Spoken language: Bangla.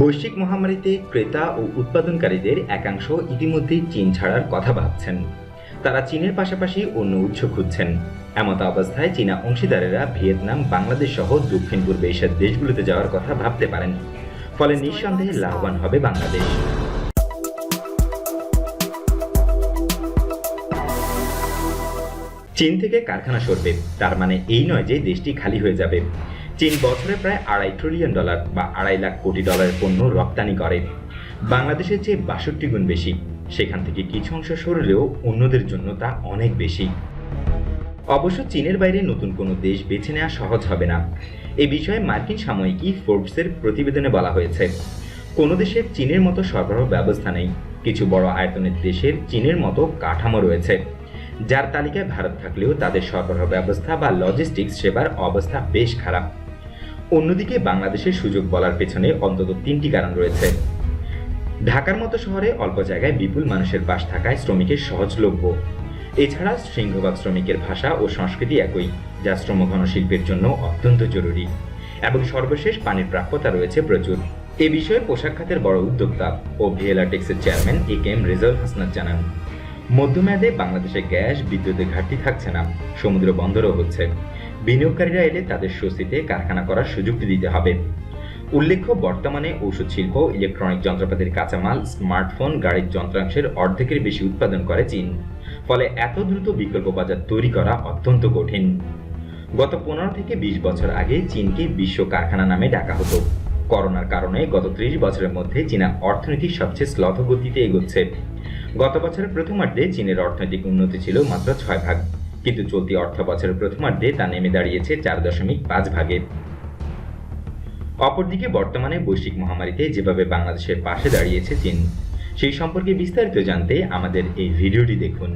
বৈশ্বিক মহামারীতে ক্রেতা ও উৎপাদনকারীদের একাংশ ইতিমধ্যেই চীন ছাড়ার কথা ভাবছেন। তারা চীনের পাশাপাশি অন্য উৎস খুঁজছেন। এমত অবস্থায় চীনা অংশীদারেরা ভিয়েতনাম, বাংলাদেশ সহ দক্ষিণ পূর্ব এশিয়ার দেশগুলোতে যাওয়ার কথা ভাবতে পারেন। ফলে নিঃসন্দেহে লাভবান হবে বাংলাদেশ। চীন থেকে কারখানা সরবে। তার মানে এই নয় যে দেশটি খালি হয়ে যাবে। চীন বছরে প্রায় আড়াই ট্রিলিয়ন ডলার বা আড়াই লাখ কোটি ডলারের পণ্য রপ্তানি করে। বাংলাদেশের চেয়ে বাষট্টি গুণ বেশি। সেখান থেকে কিছু অংশ সরলেও অন্যদের জন্য তা অনেক বেশি। অবশ্য চীনের বাইরে নতুন কোনো দেশ বেছে নেওয়া সহজ হবে না। এ বিষয়ে মার্কিন সাময়িকী ফোর্বসের প্রতিবেদনে বলা হয়েছে। কোনো দেশের চীনের মতো সরবরাহ ব্যবস্থা নেই। কিছু বড় আয়তনের দেশের চীনের মতো কাঠামো রয়েছে। যার তালিকায় ভারত থাকলেও তাদের সরবরাহ ব্যবস্থা বা লজিস্টিক্স সেবার অবস্থা বেশ খারাপ। অন্যদিকে বাংলাদেশের সুযোগ বলার পেছনে অন্তত তিনটি কারণ রয়েছে। ঢাকার মতো শহরে অল্প জায়গায় বিপুল মানুষের বাস থাকায় শ্রমিকের সহজলভ্য। এছাড়া সিংহভাগ শ্রমিকের ভাষা ও সংস্কৃতি একই, যা শ্রমঘন শিল্পের জন্য অত্যন্ত জরুরি এবং সর্বশেষ পানির প্রাপ্যতা রয়েছে প্রচুর। এ বিষয়ে পোশাক খাতের বড় উদ্যোক্তা ও ভিএলআরটেক্সের chairman A K M Rezaul Hasnat জানান। মধ্যমেয়াদে বাংলাদেশে গ্যাস, বিদ্যুতের ঘাটতি থাকছে না। সমুদ্র বন্দরও হচ্ছে। বিনিয়োগকারীরা এলে তাদের স্বস্তিতে কারখানা করার সুযোগ দিতে হবে। উল্লেখ্য, বর্তমানে ঔষধ শিল্প, ইলেকট্রনিক যন্ত্রপাতির কাঁচামাল, স্মার্টফোন, গাড়ির যন্ত্রাংশের অর্ধেকের বেশি উৎপাদন করে চীন। ফলে এত দ্রুত বিকল্প বাজার তৈরি করা অত্যন্ত কঠিন। গত পনেরো থেকে বিশ বছর আগে চীনকে বিশ্ব কারখানা নামে ডাকা হতো। করোনার কারণে গত ত্রিশ বছরের মধ্যে চীনা অর্থনীতি সবচেয়ে শ্লথ গতিতে এগোচ্ছে। গত বছরের প্রথমার্ধে চীনের অর্থনৈতিক উন্নতি ছিল মাত্র ছয় ভাগ, কিন্তু চলতি অর্থ বছরের প্রথমার্ধে তা নেমে দাঁড়িয়েছে চার দশমিক পাঁচ ভাগে। অপরদিকে বর্তমানে বৈশ্বিক মহামারীতে যেভাবে বাংলাদেশের পাশে দাঁড়িয়েছে চীন, সেই সম্পর্কে বিস্তারিত জানতে আমাদের এই ভিডিওটি দেখুন।